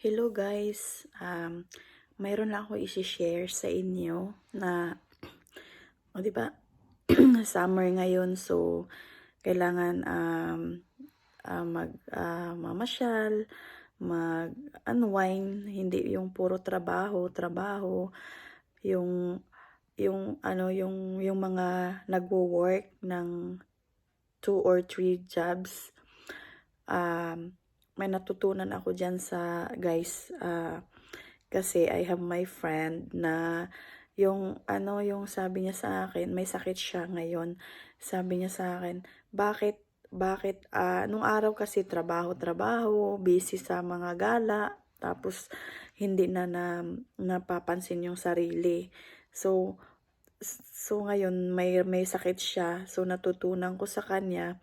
Hello guys, um, mayroon lang ako isi-share sa inyo na, o di ba, summer ngayon so kailangan um, ah, mag ah, mamasyal, mag unwind, hindi yung puro trabaho, trabaho, yung yung ano yung yung mga nagwo-work ng two or three jobs. Um, may natutunan ako dyan sa guys ah, kasi I have my friend na yung ano yung sabi niya sa akin may sakit siya ngayon. Sabi niya sa akin bakit bakit ah, nung araw kasi trabaho trabaho busy sa mga gala tapos hindi na, na napapansin yung sarili. So so ngayon may may sakit siya. So natutunan ko sa kanya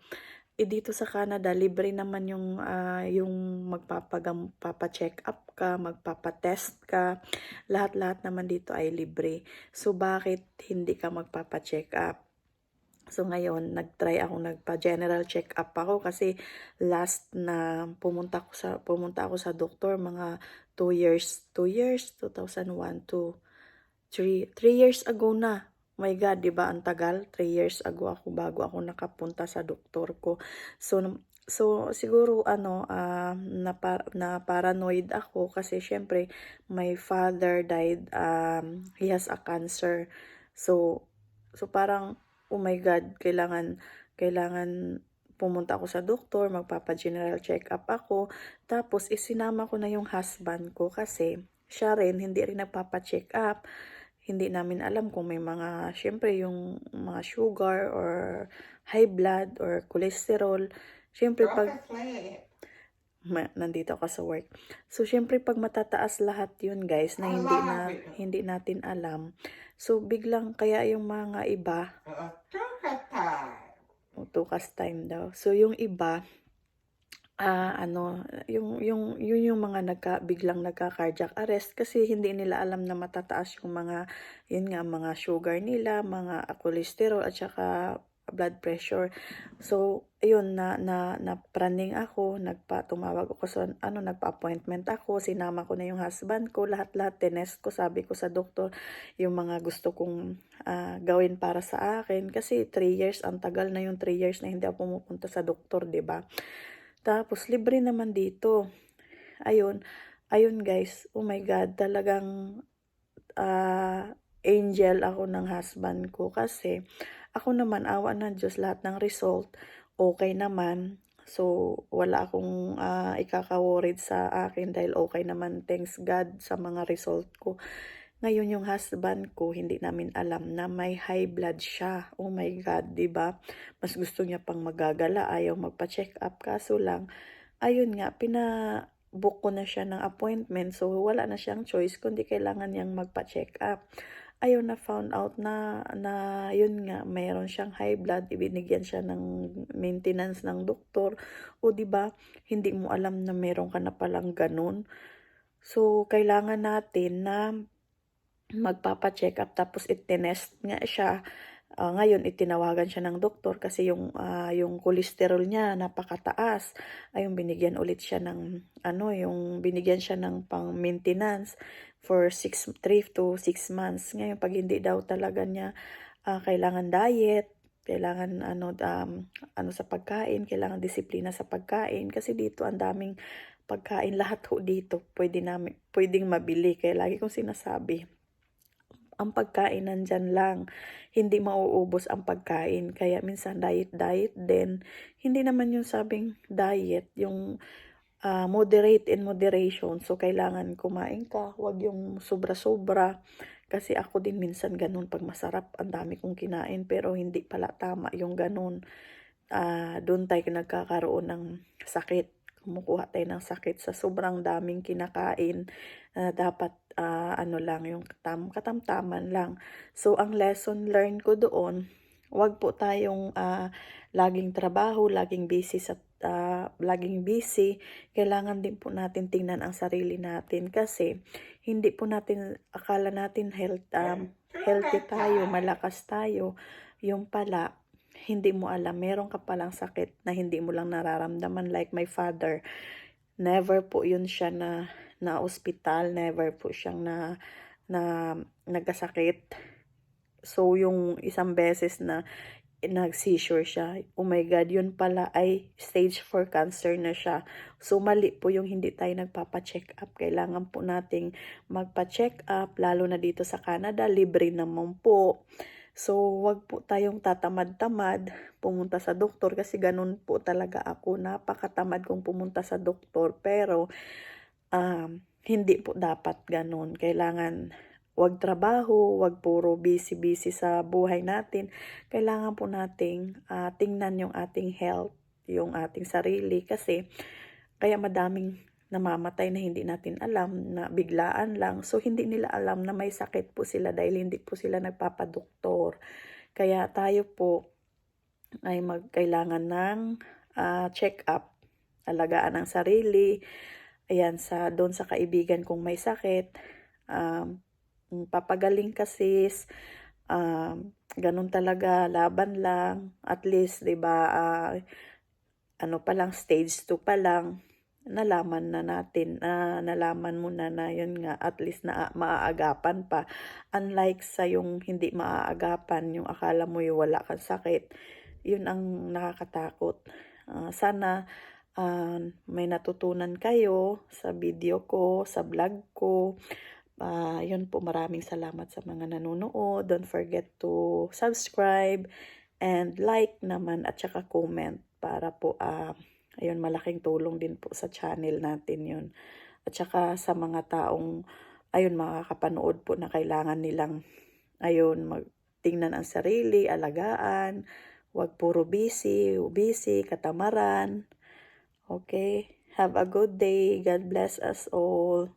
eh, dito sa Canada, libre naman yung, ah, yung magpapagam, papa-check up ka, magpapa-test ka. Lahat-lahat naman dito ay libre. So, bakit hindi ka magpapa-check up? So, ngayon, nag-try ako, nagpa-general check up ako kasi last na pumunta ako sa, pumunta ako sa doktor, mga 2 years, 2 years, 2001 to 3, 3 years ago na. My God, di ba ang tagal? 3 years ago ako bago ako nakapunta sa doktor ko. So, so siguro ano, ah, na, na paranoid ako kasi syempre my father died, um, he has a cancer. So, so parang, oh my God, kailangan, kailangan pumunta ako sa doktor, magpapa-general check-up ako. Tapos, isinama ko na yung husband ko kasi siya rin, hindi rin nagpapa-check up hindi namin alam kung may mga, syempre yung mga sugar or high blood or cholesterol. Syempre pag, ma, nandito ka sa work. So, syempre pag matataas lahat yun guys, na hindi na, hindi natin alam. So, biglang kaya yung mga iba, tukas time daw. So, yung iba, ah ano, yung yung yun yung mga nagka biglang nagka-cardiac arrest kasi hindi nila alam na matataas yung mga yun nga mga sugar nila, mga cholesterol at saka blood pressure. So, ayun na na napraning ako, nagpa tumawag ako sa ano, nagpa-appointment ako, sinama ko na yung husband ko, lahat-lahat tinest ko, sabi ko sa doktor yung mga gusto kong ah, gawin para sa akin kasi 3 years ang tagal na yung 3 years na hindi ako pumupunta sa doktor, ba? Tapos, libre naman dito. Ayun. Ayun, guys. Oh my God. Talagang ah, angel ako ng husband ko. Kasi, ako naman, awa ng Diyos, lahat ng result, okay naman. So, wala akong ah, ikaka-worried sa akin dahil okay naman, thanks God, sa mga result ko. Ngayon yung husband ko, hindi namin alam na may high blood siya. Oh my God, 'di ba? Mas gusto niya pang magagala, ayaw magpa-check up. Kaso lang, ayun nga, pina-book ko na siya ng appointment. So, wala na siyang choice, kundi kailangan niyang magpa-check up. Ayun na found out na, na yun nga, mayroon siyang high blood, ibinigyan siya ng maintenance ng doktor. O 'di ba hindi mo alam na meron ka na palang ganun. So, kailangan natin na magpapa-check up tapos itinest nga siya. Ah, ngayon itinawagan siya ng doktor kasi yung ah, yung cholesterol niya napakataas. Ayun binigyan ulit siya ng ano, yung binigyan siya ng pang maintenance for 6 3 to 6 months. Ngayon pag hindi daw talaga niya ah, kailangan diet, kailangan ano um, ano sa pagkain, kailangan disiplina sa pagkain kasi dito ang daming pagkain lahat ho dito pwede namin pwedeng mabili kaya lagi kong sinasabi ang pagkain nandyan lang. Hindi mauubos ang pagkain. Kaya minsan diet-diet din. Hindi naman yung sabing diet, yung ah, moderate in moderation. So, kailangan kumain ka. Huwag yung sobra-sobra. Kasi ako din minsan ganun pag masarap, ang dami kong kinain. Pero hindi pala tama yung ganun. Ah, doon tayo nagkakaroon ng sakit. Kumukuha tayo ng sakit sa sobrang daming kinakain na dapat ah, ano lang, yung katam katamtaman lang. So, ang lesson learned ko doon, wag po tayong ah, laging trabaho, laging busy sa ah, laging busy. Kailangan din po natin tingnan ang sarili natin kasi hindi po natin akala natin health um, healthy tayo, malakas tayo. Yung pala hindi mo alam, meron ka palang sakit na hindi mo lang nararamdaman like my father. Never po yun siya na na ospital, never po siyang na na nagkasakit. So, yung isang beses na nag-seizure siya, oh my God, yun pala ay stage 4 cancer na siya. So, mali po yung hindi tayo nagpapa-check up. Kailangan po nating magpa-check up, lalo na dito sa Canada, libre naman po. So, wag po tayong tatamad-tamad pumunta sa doktor kasi ganun po talaga ako. Napakatamad kong pumunta sa doktor. Pero, um, hindi po dapat ganun. Kailangan wag trabaho, wag puro busy-busy sa buhay natin. Kailangan po nating ah, tingnan yung ating health, yung ating sarili kasi kaya madaming namamatay na hindi natin alam na biglaan lang. So hindi nila alam na may sakit po sila dahil hindi po sila nagpapadoktor. Kaya tayo po ay magkailangan ng ah, check-up, alagaan ang sarili. Ayan, sa doon sa kaibigan kong may sakit, um, papagaling ka sis, um, ganun talaga, laban lang. At least, 'di ba, ah, ano pa lang, stage 2 pa lang, nalaman na natin, ah, nalaman mo na na yun nga, at least na maaagapan pa. Unlike sa yung hindi maaagapan, yung akala mo yung wala kang sakit, yun ang nakakatakot. Ah, sana ah, may natutunan kayo sa video ko, sa vlog ko. Ah, yun po, maraming salamat sa mga nanonood. Don't forget to subscribe and like naman at saka comment para po ah, ayun malaking tulong din po sa channel natin yun. At saka sa mga taong ayun makakapanood po na kailangan nilang ayun magtingnan ang sarili, alagaan, wag puro busy, busy, katamaran. Okay, have a good day. God bless us all.